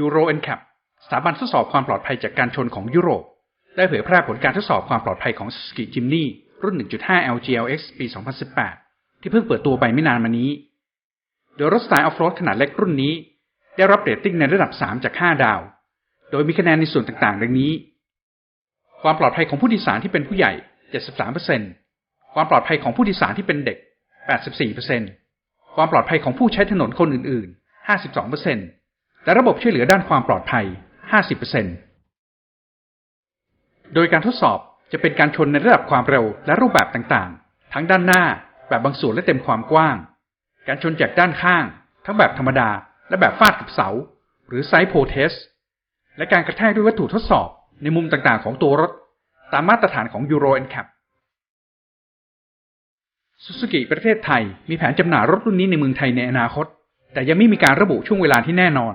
Euro NCAP สถาบันทดสอบความปลอดภัยจากการชนของยุโรป ได้เผยแพร่ผลการทดสอบความปลอดภัยของ Suzuki Jimny รุ่น 1.5 LGLX ปี 2018 ที่เพิ่งเปิดตัวไปไม่นานมานี้ โดยรถสไตล์ออฟโรดขนาดเล็กรุ่นนี้ ได้รับเรตติ้งในระดับ 3 จาก 5 ดาว โดยมีคะแนนในส่วนต่างๆ ดังนี้ ความปลอดภัยของผู้โดยสารที่เป็นผู้ใหญ่ 73%ความปลอดภัยของผู้โดยสารที่เป็นเด็ก 84%ความปลอดภัยของผู้ใช้ถนนคนอื่น ๆ 52% และระบบช่วยเหลือด้านความปลอดภัย 50%โดยการทดสอบจะเป็นการชนในระดับความเร็วและรูปแบบต่างๆ ทั้งด้านหน้า แบบบางส่วนและเต็มความกว้าง การชนจากด้านข้าง ทั้งแบบธรรมดา และแบบฟาดกับเสา หรือไซส์โพเทส และการกระแทกด้วยวัตถุทดสอบในมุมต่างๆ ของตัวรถ ตามมาตรฐานของ Euro NCAP ซูซูกิประเทศไทยมีแผนจำหน่ายรถรุ่นนี้ในเมืองไทยในอนาคต แต่ยังไม่มีการระบุช่วงเวลาที่แน่นอน